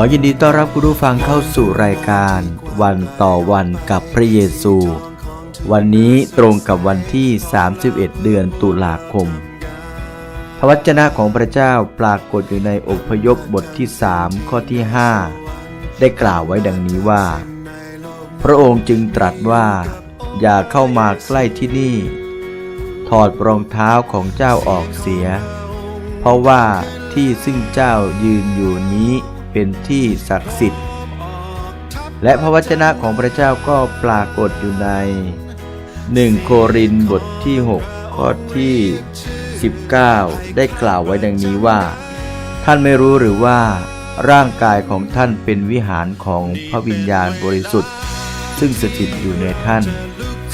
ขอยินดีต้อนรับคุณผู้ฟังเข้าสู่รายการ วันต่อวันกับพระเยซู วันนี้ตรงกับวันที่ 31 เดือนตุลาคม พระวจนะของพระเจ้าปรากฏอยู่ในอพยพบทที่3ข้อที่ 5 ได้กล่าวไว้ดังนี้ว่า พระองค์จึงตรัสว่า อย่าเข้ามาใกล้ที่นี่ ถอดรองเท้าของเจ้าออกเสีย เพราะว่าที่ซึ่งเจ้ายืนอยู่นี้ เป็นที่ศักดิ์สิทธิ์ และพระวจนะของพระเจ้าก็ปรากฏอยู่ใน 1 โครินบทที่ 6 ข้อที่ 19 ได้กล่าวไว้ดังนี้ว่า ท่านไม่รู้หรือว่าร่างกายของท่านเป็นวิหารของพระวิญญาณบริสุทธิ์ ซึ่งสถิตอยู่ในท่าน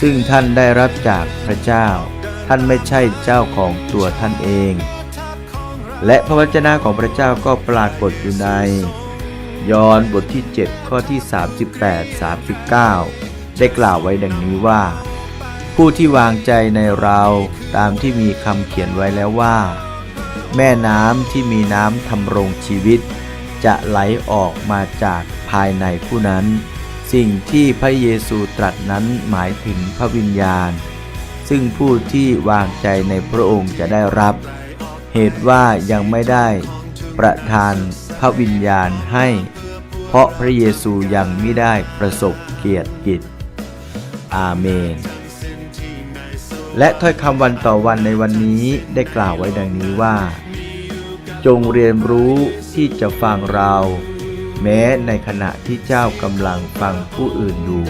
ซึ่งท่านได้รับจากพระเจ้า ท่านไม่ใช่เจ้าของตัวท่านเอง และพระวจนะของพระเจ้าก็ปรากฏอยู่ใน ยอห์นบทที่ 7 ข้อที่ 38 39 ได้กล่าวไว้ดังนี้ว่า ผู้ที่วางใจในเราตามที่มีคำเขียนไว้แล้วว่า แม่น้ำที่มีน้ำทำรงชีวิต จะไหลออกมาจากภายในผู้นั้น สิ่งที่พระเยซูตรัสนั้นหมายถึงพระวิญญาณ ซึ่งผู้ที่วางใจในพระองค์จะได้รับ เหตุว่ายังไม่ได้ประทานพระวิญญาณให้ ราะพระเยซูยังไม่ได้ประสบเกียรติกิจ อาเมน และถ้อยคำวันต่อวันในวันนี้ได้กล่าวไว้ดังนี้ว่า จงเรียนรู้ที่จะฟังเรา แม้ในขณะที่เจ้ากำลังฟังผู้อื่นอยู่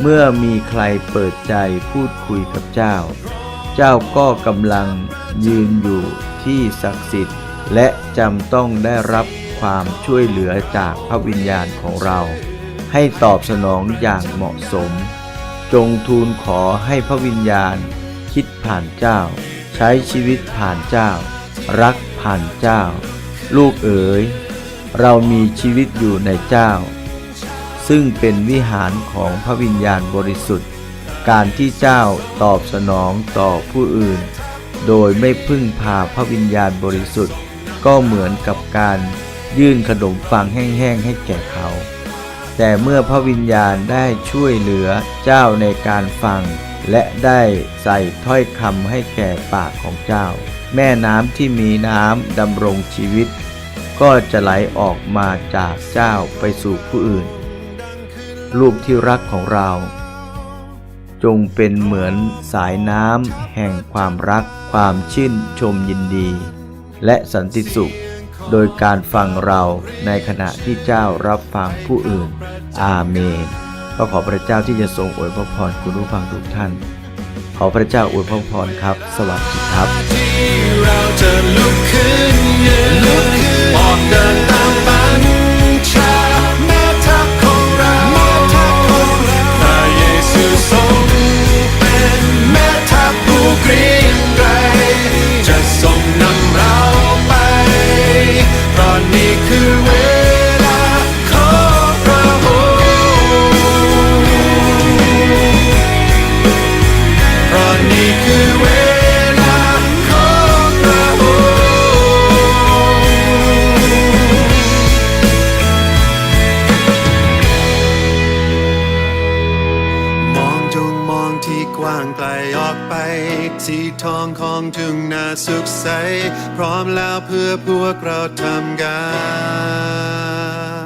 เมื่อมีใครเปิดใจพูดคุยกับเจ้า เจ้าก็กำลังยืนอยู่ที่ศักดิ์สิทธิ์และจำต้องได้รับ ความช่วยเหลือจากพระวิญญาณของเรา ให้ตอบสนองอย่างเหมาะสม จงทูลขอให้พระวิญญาณ คิดผ่านเจ้า ใช้ชีวิตผ่านเจ้า รักผ่านเจ้า ลูกเอ๋ย เรามีชีวิตอยู่ในเจ้า ซึ่งเป็นวิหารของพระวิญญาณบริสุทธิ์ การที่เจ้าตอบสนองต่อผู้อื่น โดยไม่พึ่งพาพระวิญญาณบริสุทธิ์ก็เหมือนกับการ ยื่นขนมฟังแห้งๆให้แก่เขา แต่เมื่อพระวิญญาณได้ช่วยเหลือเจ้าในการฟัง และได้ใส่ถ้อยคำให้แก่ปากของเจ้า แม่น้ำที่มีน้ำดำรงชีวิต ก็จะไหลออกมาจากเจ้าไปสู่ผู้อื่น ลูกที่รักของเรา จงเป็นเหมือนสายน้ำแห่งความรัก ความชื่นชมยินดี และสันติสุข โดยการฟังเราในขณะที่เจ้ารับฟังผู้อื่น อาเมน ก็ขอพระเจ้าที่จะทรงอวยพระพรคุณผู้ฟังทุกท่าน ขอพระเจ้าอวยพระพรครับ สวัสดีครับางไกลออกไป สีทองของทุ่งนาสุขใส พร้อมแล้วเพื่อพวกเราทำกาน